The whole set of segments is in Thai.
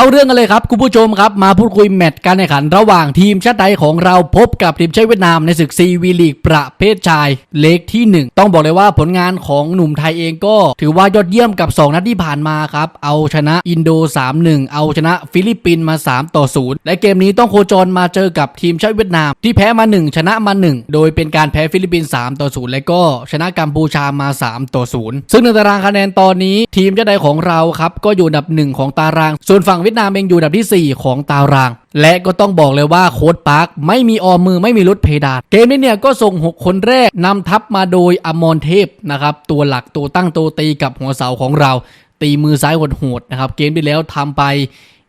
เข้าเรื่องกันเลยครับคุณผู้ชมครับมาพูดคุยแมตช์การแข่งขันระหว่างทีมชาติไทยของเราพบกับทีมชาติเวียดนามในศึกซีวีลีกประเภทชายเลกที่ 1 ต้องบอกเลยว่าผลงานของหนุ่มไทยเองก็ถือว่ายอดเยี่ยมกับ 2 นัดที่ผ่านมาครับ เอาชนะอินโด 3-1 เอาชนะฟิลิปปินส์มา 3 ต่อ 0 และเกมนี้ต้องโคจรมาเจอกับทีมชาติเวียดนาม ที่แพ้มา 1 ชนะมา 1 โดยเป็นการแพ้ฟิลิปปินส์3ต่อ 0 และก็ชนะกัมพูชามา 3 ต่อ 0 ซึ่งในตารางคะแนนตอนนี้ ทีมชาติไทยของเราครับก็อยู่อันดับหนึ่งของตาราง ส่วนฝั่งเวียดนามเองอยู่อันดับที่ 4 ของตาราง และก็ต้องบอกเลยว่าโค้ดปาร์คไม่มีออมมือไม่มีลุดเพดานเกมนี้เนี่ยก็ส่ง 6 คนแรกนำทัพมาโดยอมรเทพนะครับตัวหลักตัวตั้งตัวตีกับหัวเสาของเรา ตีมือซ้ายโหดๆนะครับเกมที่แล้วทำไป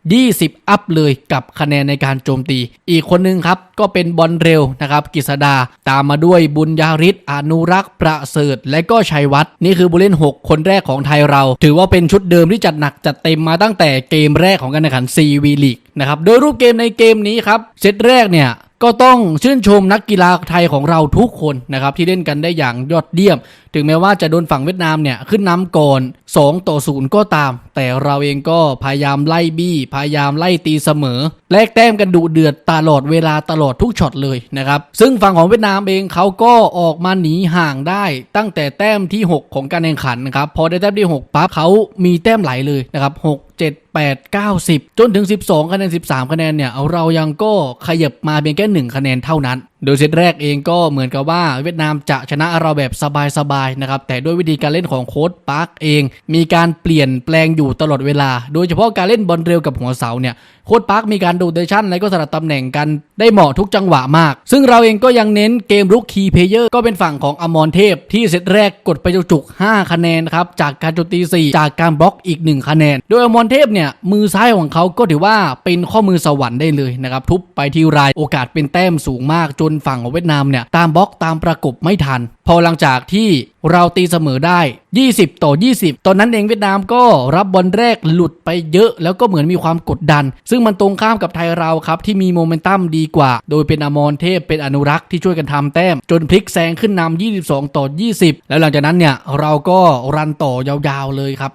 20 อัพเลยกับคะแนนในการโจมตี อีกคนนึงครับ ก็เป็นบอลเร็วนะครับกิษดา ตามมาด้วยบุญญาริศอนุรักษ์ประเสริฐ และก็ชัยวัฒน์นี่คือผู้เล่น 6 คนแรกของไทยเรา ถือว่าเป็นชุดเดิมที่จัดหนักจัดเต็มมาตั้งแต่เกมแรกของการแข่งขันซีวีลีกนะครับโดยรูปเกมในเกมนี้ครับเซตแรกเนี่ย ก็ต้องชื่นชมนักกีฬาไทยของเราทุกคนนะครับที่เล่นกันได้อย่างยอดเยี่ยม ถึงแม้ว่าจะโดนฝั่งเวียดนามเนี่ยขึ้นนำก่อน 2 ต่อ 0 ก็ตาม แต่เราเองก็พยายามไล่บี้ พยายามไล่ตีเสมอ แลกแต้มกันดุเดือดตลอดเวลาตลอดทุกช็อตเลยนะครับ ซึ่งฝั่งของเวียดนามเองเขาก็ออกมาหนีห่างได้ ตั้งแต่แต้มที่ 6 ของการแข่งขันนะครับพอได้แต้มที่ 6ปั๊บเขามีแต้มไหลเลยนะครับ6 7 8 9 10 จนถึง 12 คะแนน 13 คะแนนเนี่ยเรายังก็ขยับมาเพียงแค่ 1 คะแนนเท่านั้น โดยเซตแรกเองก็เหมือนกับว่าเวียดนามจะชนะเราแบบสบายๆนะครับ แต่ด้วยวิธีการเล่นของโค้ชปาร์คเอง มีการเปลี่ยนแปลงอยู่ตลอดเวลา โดยเฉพาะการเล่นบอลเร็วกับหัวเสาเนี่ยโค้ชปาร์คมีการดูเดชั่นและก็สลับตำแหน่งกันได้เหมาะทุกจังหวะมาก ซึ่งเราเองก็ยังเน้นเกมรุกคีเพเยอร์ก็เป็นฝั่งของอมรเทพ ที่เซตแรกกดไปจุกๆ5คะแนนครับจากการโจมตี4จากการบล็อกอีก 1 คะแนน โดยอมรเทพเนี่ยมือซ้ายของเขาก็ถือว่าเป็นข้อมือสวรรค์ได้เลยนะครับทุบไปที่รายโอกาสเป็นแต้มสูงมากจนฝั่งของเวียดนามเนี่ยตามบล็อกตามประกบไม่ทัน อหลังจากที่เราตีเสมอได้ 20 ต่อ 20 ตอนนั้นเองเวียดนามก็รับบอลแรกหลุดไปเยอะ แล้วก็เหมือนมีความกดดัน ซึ่งมันตรงข้ามกับไทยเราครับ ที่มีโมเมนตัมดีกว่า โดยเป็นอมรเทพเป็นอนุรักษ์ที่ช่วยกันทำแต้ม จนพลิกแซงขึ้นนำ22 ต่อ 20 แล้วหลังจากนั้นเนี่ย เราก็รันต่อยาวๆเลยครับ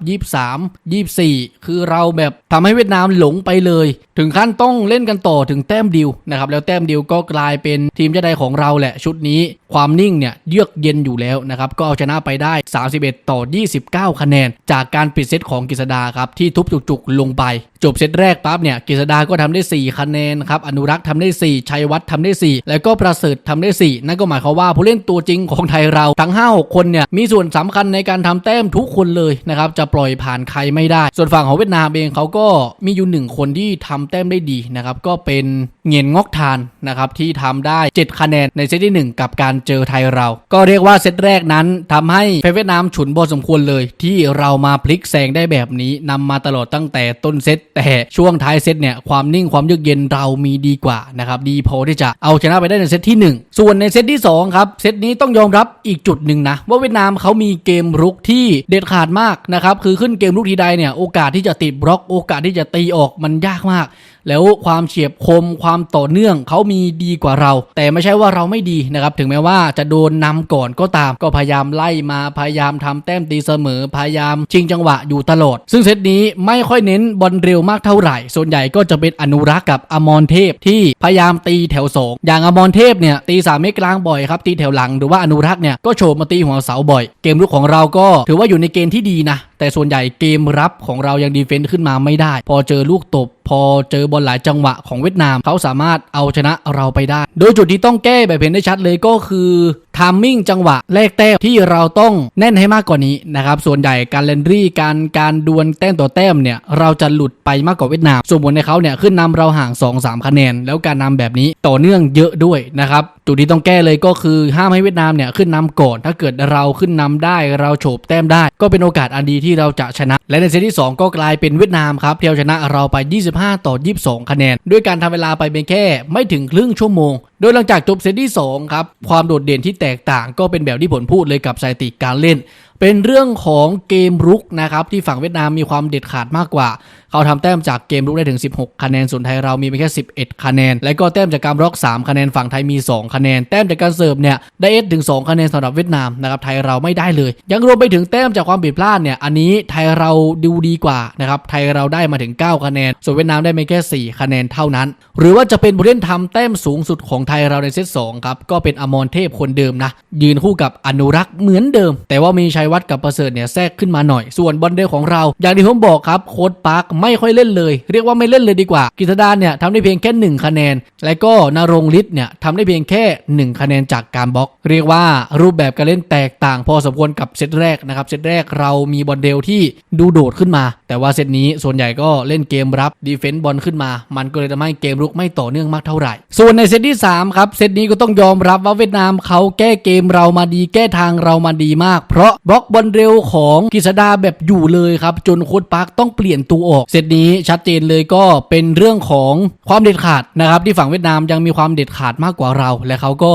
23 24 คือเราแบบทำให้เวียดนามหลงไปเลย ถึงขั้นต้องเล่นกันต่อถึงแต้มเดียวนะครับแล้วแต้มเดียวก็กลายเป็นทีมชาติไทยของเราแหละชุดนี้ความนิ่งเนี่ยเยือกเเย็นอยู่แล้วนะครับ ก็เอาชนะไปได้ 31 ต่อ 29 คะแนน จากการปิดเซตของกฤษดาครับที่ทุบจุกๆลงไปจบเซตแรกปั๊บเนี่ยกฤษดาก็ทำได้ 4 คะแนนครับอนุรักษ์ทำได้ 4 ชัยวัฒน์ทำได้ 4 แล้วก็ประเสริฐทำได้ 4 นั่นก็หมายความว่าผู้เล่นตัวจริงของไทยเราทั้ง 5-6 คนเนี่ยมีส่วนสำคัญในการทำแต้มทุกคนเลยนะครับจะปล่อยผ่านใครไม่ได้ ส่วนฝั่งของเวียดนามเองเขาก็มีอยู่หนึ่งคนที่ทำแต้มได้ดีนะครับก็เป็นเงียนงอกทานนะครับที่ทำได้ 7 คะแนนในเซตที่ 1 กับการเจอไทยเรา ก็เรียกว่าเซตแรกนั้นทำให้เวียดนามฉุนพอสมควรเลย ที่เรามาพลิกแซงได้แบบนี้นำมาตลอดตั้งแต่ต้นเซตแต่ช่วงท้ายเซตเนี่ยความนิ่งความเยือกเย็นเรามีดีกว่านะครับดีพอที่จะเอาชนะไปได้ในเซตที่ 1 ส่วนในเซตที่2ครับเซตนี้ต้องยอมรับอีกจุดหนึ่งนะว่าเวียดนามเขามีเกมรุกที่เด็ดขาดมากนะครับคือขึ้นเกมรุกทีใดเนี่ยโอกาสที่จะติดบล็อกโอกาสที่จะตีออกมันยากมาก แล้วความเฉียบคมความต่อเนื่องเขามีดีกว่าเรา แต่ไม่ใช่ว่าเราไม่ดีนะครับ ถึงแม้ว่าจะโดนนำก่อนก็ตาม ก็พยายามไล่มาพยายามทำแต้มตีเสมอพยายามชิงจังหวะอยู่ตลอด ซึ่งเซตนี้ไม่ค่อยเน้นบอลเร็วมากเท่าไหร่ ส่วนใหญ่ก็จะเป็นอนุรักษ์กับอมรเทพที่พยายามตีแถวสองอย่างอมรเทพเนี่ยตีสามเมตรกลางบ่อยครับตีแถวหลังหรือว่าอนุรักษ์เนี่ยก็โฉบมาตีหัวเสาบ่อย เกมลุกของเราก็ถือว่าอยู่ในเกณฑ์ที่ดีนะแต่ส่วนใหญ่เกมรับของเรายังดีเฟนต์ขึ้นมาไม่ได้ พอเจอลูกตบ พอเจอบอลหลายจังหวะของเวียดนาม เขาสามารถเอาชนะเราไปได้ โดยจุดที่ต้องแก้แบบเห็นได้ชัดเลยก็คือ ทามมิ่งจังหวะแลกแต้มที่เราต้องแน่นให้มากกว่านี้นะครับส่วนใหญ่การเลนรี่การการดวลแต้มต่อแต้มเนี่ยเราจะหลุดไปมากกว่าเวียดนาม ส่วนผลในเขาเนี่ยขึ้นนำเราห่าง 2-3 คะแนน แล้วการนำแบบนี้ต่อเนื่องเยอะด้วยนะครับจุดที่ต้องแก้เลยก็คือห้ามให้เวียดนามเนี่ยขึ้นนำก่อนถ้าเกิดเราขึ้นนำได้เราโฉบแต้มได้ ก็เป็นโอกาสอันดีที่เราจะชนะ และในเซตที่ 2 ก็กลายเป็นเวียดนามครับเที่เอาชนะเราไป 25 ต่อ 22 คะแนน ด้วยการทำเวลาไปเพียงแค่ไม่ถึงครึ่งชั่วโมง โดยหลังจากจบเซตที่2ครับความโดดเด่นที่แตแตกต่างก็เป็นแบบที่ผลพูดเลยกับสถิติการเล่น เป็นเรื่องของเกมรุกนะครับที่ฝั่งเวียดนามมีความเด็ดขาดมากกว่า เขาทำแต้มจากเกมรุกได้ถึง 16 คะแนนส่วนไทยเรามีเพียงแค่ 11 คะแนน และก็แต้มจากการบล็อก 3 คะแนนฝั่งไทยมี 2 คะแนน แต้มจากการเสิร์ฟเนี่ยได้เอสถึง 2 คะแนนสำหรับเวียดนามนะครับไทยเราไม่ได้เลย ยังรวมไปถึงแต้มจากความผิดพลาดเนี่ยอันนี้ไทยเราดูดีกว่านะครับไทยเราได้มาถึง 9 คะแนน ส่วนเวียดนามได้ไม่แค่ 4 คะแนนเท่านั้น หรือว่าจะเป็นผู้เล่นทำแต้มสูงสุดของไทยเราในเซต2ครับก็เป็นอมรเทพคนเดิมนะยืนคู่กับอนุรักษ์เหมือนเดิม แต่ว่ามีชัยวัฒน์กับประเสริฐเนี่ยแทรกขึ้นมาหน่อย ส่วนบอลเดลของเรา อย่างที่ผมบอกครับโค้ดปาร์คไม่ค่อยเล่นเลย เรียกว่าไม่เล่นเลยดีกว่า กิตดาเนี่ยทำได้เพียงแค่ 1 คะแนน และก็นรงฤทธิ์เนี่ยทำได้เพียงแค่ 1 คะแนนจากการบล็อก เรียกว่ารูปแบบการเล่นแตกต่างพอสมควรกับเซตแรกนะครับเซตแรกเรามีบอลเดลที่ดูโดดขึ้นมา แต่ว่าเซตนี้ส่วนใหญ่ก็เล่นเกมรับดีเฟนต์บอลขึ้นมา มันก็เลยทำให้เกมรุกไม่ต่อเนื่องมากเท่าไหร่ ส่วนในเซตที่ 3 ครับเซตนี้ก็ต้องยอมรับว่าเวียดนามเขาแก้เกมเรามาดีแก้ทางเรามาดีมาก เพราะบล็อกบอลเร็วของกิษดาแบบอยู่เลยครับ จนโค้ดปาร์คต้องเปลี่ยนตัวออกเซตนี้ชัดเจนเลยก็เป็นเรื่องของความเด็ดขาดนะครับ ที่ฝั่งเวียดนามยังมีความเด็ดขาดมากกว่าเรา และเขาก็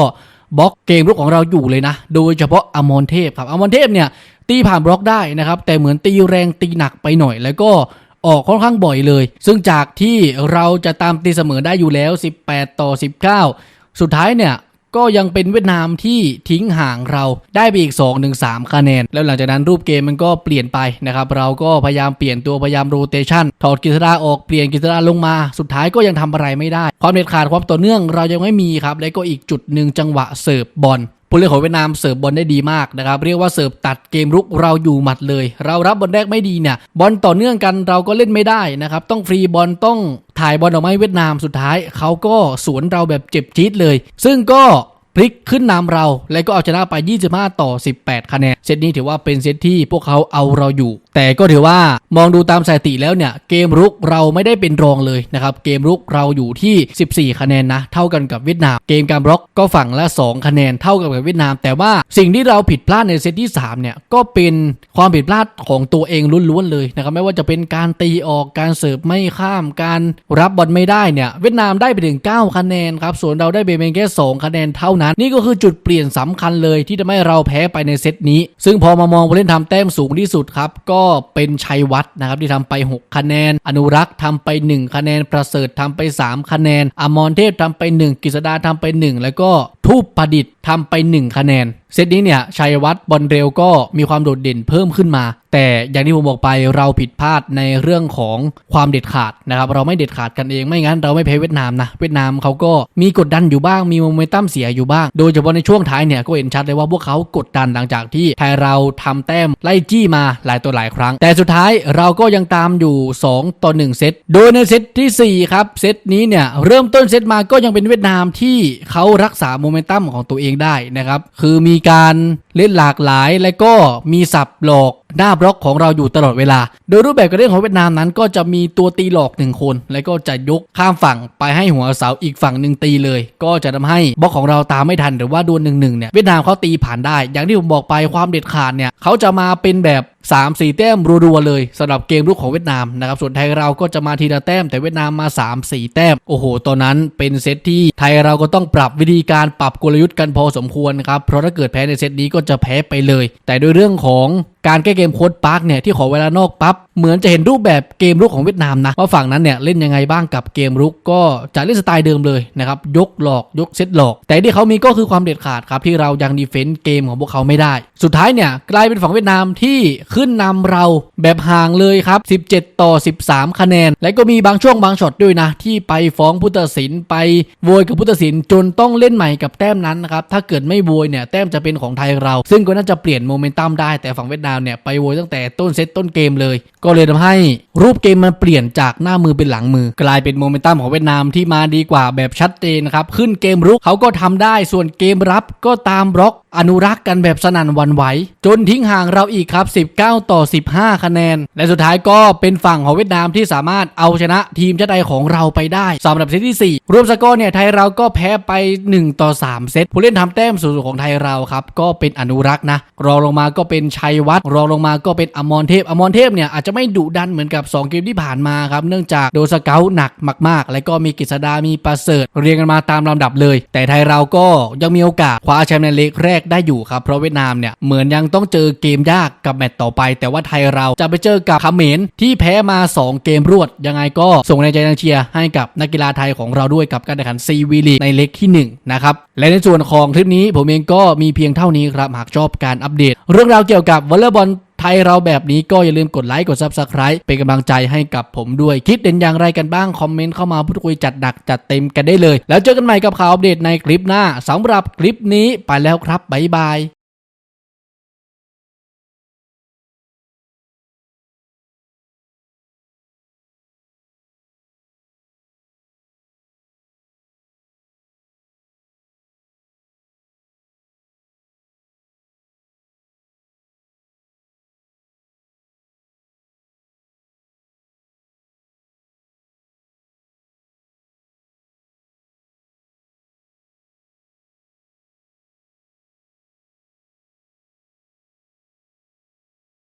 บล็อกเกมรุกของเราอยู่เลยนะ โดยเฉพาะอมรเทพครับอมรเทพเนี่ยตีผ่านบล็อกได้นะครับ แต่เหมือนตีแรงตีหนักไปหน่อย แล้วก็ออกค่อนข้างบ่อยเลย ซึ่งจากที่เราจะตามตีเสมอได้อยู่แล้ว 18 ต่อ 19 สุดท้ายเนี่ย ก็ยังเป็นเวียดนามที่ทิ้งห่างเราได้ไปอีก2-3คะแนน แล้วหลังจากนั้นรูปเกมมันก็เปลี่ยนไปนะครับ เราก็พยายามเปลี่ยนตัวพยายามโรเตชันถอดกิษราออกเปลี่ยนกิษราลงมา สุดท้ายก็ยังทำอะไรไม่ได้ ความเด็ดขาดความต่อเนื่องเรายังไม่มีครับ และก็อีกจุดหนึ่งจังหวะเสิร์ฟบอล ผู้เล่นของเวียดนามเสิร์ฟบอลได้ดีมากนะครับเรียกว่าเสิร์ฟตัดเกมรุกเราอยู่หมัดเลย เรารับบอลแรกไม่ดีเนี่ยบอลต่อเนื่องกันเราก็เล่นไม่ได้นะครับต้องฟรีบอลต้องถ่ายบอลออกมาให้เวียดนามสุดท้ายเขาก็สวนเราแบบเจ็บจี๊ดเลย ซึ่งก็พลิกขึ้นนำเรา และก็เอาชนะไป 25 ต่อ 18 คะแนน เซตนี้ถือว่าเป็นเซตที่พวกเขาเอาเราอยู่ แต่ก็ถือว่ามองดูตามสถิติแล้วเนี่ย เกมรุกเราไม่ได้เป็นรองเลยนะครับ เกมรุกเราอยู่ที่ 14 คะแนนนะ เท่ากันกับเวียดนาม เกมการบล็อกก็ฝั่งละ 2 คะแนนเท่ากับกับเวียดนาม แต่ว่าสิ่งที่เราผิดพลาดในเซตที่ 3 เนี่ย ก็เป็นความผิดพลาดของตัวเองล้วนๆเลยนะครับ ไม่ว่าจะเป็นการตีออก การเสิร์ฟไม่ข้าม การรับบอลไม่ได้เนี่ย เวียดนามได้ไปถึง 9 คะแนนครับ ส่วนเราได้ไปเพียงแค่2คะแนนเท่านั้น นี่ก็คือจุดเปลี่ยนสำคัญเลยที่ทำให้เราแพ้ไปในเซตนี้ ซึ่งพอมามองผู้เล่นทำแต้มสูงที่สุดครับก็็เป็นชัยวัฒน์นะครับที่ทำไป 6 คะแนน อนุรักษ์ทำไป 1 คะแนน ประเสริฐทำไป 3 คะแนน อมรเทพทำไป 1กฤษดาทำไป 1 แล้วก็ทูปประดิษฐ์ทำไป 1 คะแนน เซตนี้เนี่ยชัยวัฒน์บอลเร็วก็มีความโดดเด่นเพิ่มขึ้นมา แต่อย่างที่ผมบอกไปเราผิดพลาดในเรื่องของความเด็ดขาดนะครับ เราไม่เด็ดขาดกันเองไม่งั้นเราไม่แพ้เวียดนามนะ เวียดนามเขาก็มีกดดันอยู่บ้างมีโมเมนตัมเสียอยู่บ้าง โดยเฉพาะในช่วงท้ายเนี่ยก็เห็นชัดเลยว่าพวกเขากดดันหลังจากที่ไทยเราทำแต้มไล่จี้มาหลายตัวหลายครั้ง แต่สุดท้ายเราก็ยังตามอยู่ 2 ต่อ 1 เซต โดยในเซตทีสี่ 4 ครับ เซตนี้เนี่ยเริ่มต้นเซตมาก็ยังเป็นเวียดนามที่เขารักษาโมเมนตัมของตัวเองได้นะครับ คือมีการเล่นหลากหลายและก็มีสับหลอก หน้าบล็อกของเราอยู่ตลอดเวลา โดยรูปแบบการเล่นของเวียดนามนั้น ก็จะมีตัวตีหลอกหนึ่งคน แล้วก็จะยกข้ามฝั่งไปให้หัวเสาอีกฝั่งหนึ่งตีเลย ก็จะทำให้บล็อกของเราตามไม่ทันหรือว่าดวลหนึ่งหนึ่งเนี่ยเวียดนามเขาตีผ่านได้ อย่างที่ผมบอกไปความเด็ดขาดเนี่ยเขาจะมาเป็นแบบ3 4 แต้มรัวๆเลยสำหรับเกมรุกของเวียดนามนะครับส่วนไทยเราก็จะมาทีละแต้มแต่เวียดนามมา 3 4 แต้ม โอ้โหตอนนั้นเป็นเซตที่ไทยเราก็ต้องปรับวิธีการปรับกลยุทธ์กันพอสมควรครับเพราะถ้าเกิดแพ้ในเซตนี้ก็จะแพ้ไปเลย แต่ด้วยเรื่องของการแก้เกมโค้ดปาร์กเนี่ยที่ขอเวลานอกปั๊บเหมือนจะเห็นรูปแบบเกมรุกของเวียดนามนะว่าฝั่งนั้นเนี่ยเล่นยังไงบ้างกับเกมรุกก็จะเล่นสไตล์เดิมเลยนะครับยกหลอกยกเซตหลอก แต่ที่เขามีก็คือความเด็ดขาดครับที่เรายังดีเฟนต์เกมของพวกเขาไม่ได้ สุดท้ายเนี่ยกลายเป็นฝั่งเวียดนามที่ขึ้นนำเราแบบห่างเลยครับ 17 ต่อ 13 คะแนน และก็มีบางช่วงบางช็อตด้วยนะ ที่ไปฟ้องผู้ตัดสินไปโวยกับผู้ตัดสินจนต้องเล่นใหม่กับแต้มนั้นนะครับถ้าเกิดไม่โวยเนี่ยแต้มจะเป็นของไทยเรา ซึ่งก็น่าจะเปลี่ยนโมเมนตัมได้แต่ฝั่งเวียดนามเนี่ยไปโวยตั้งแต่ต้นเซตต้นเกมเลยก็เลยทำให้รูปเกมมันเปลี่ยนจากหน้ามือเป็นหลังมือ กลายเป็นโมเมนตัมของเวียดนามที่มาดีกว่าแบบชัดเจนนะครับ ขึ้นเกมรุกเขาก็ทำได้ส่วนเกมรับก็ตามบล็อกอนุรักษ์กันแบบสนั่นวันไหว จนทิ้งห่างเราอีกครับ 19 ต่อ 15 คะแนน และสุดท้ายก็เป็นฝั่งของเวียดนามที่สามารถเอาชนะทีมชาติไทยของเราไปได้สำหรับเซตที่ 4 รวมสกอร์เนี่ยไทยเราก็แพ้ไป 1 ต่อ 3 เซตผู้เล่นทำแต้มสูงสุดของไทยเราครับ ก็เป็นอนุรักษ์นะ รองลงมาก็เป็นชัยวัฒน์รองลงมาก็เป็นอมรเทพอมรเทพเนี่ยอาจจะจะไม่ดุดันเหมือนกับ 2 เกมที่ผ่านมาครับเนื่องจากโดนสเกลหนักมาก ๆ และก็มีกฤษดามีประเสริฐเรียงกันมาตามลำดับเลย แต่ไทยเราก็ยังมีโอกาสคว้าแชมป์ในเล็กแรกได้อยู่ครับเพราะเวียดนามเนี่ยเหมือนยังต้องเจอเกมยากกับแมตต์ต่อไป แต่ว่าไทยเราจะไปเจอกับเขมรที่แพ้มา 2 เกมรวด ยังไงก็ส่งในใจแรงเชียร์ให้กับนักกีฬาไทยของเราด้วยกับการแข่งขันซีวีลีในเล็กที่1นะครับและในส่วนของคลิปนี้ผมเองก็มีเพียงเท่านี้ครับหากชอบการอัปเดต เรื่องราวเกี่ยวกับวอลเลย์บอล ไทยเราแบบนี้ก็อย่าลืมกดไลค์กดซับสไคร b e เป็นกำลังใจให้กับผมด้วย คิดเด่นอย่างไรกันบ้าง คอมเมนต์เข้ามาพูดคุยจัดหนักจัดเต็มกันได้เลย แล้วเจอกันใหม่กับข่าวอัปเดตในคลิปหน้าสำหรับคลิปนี้ไปแล้วครับบ๊ายบาย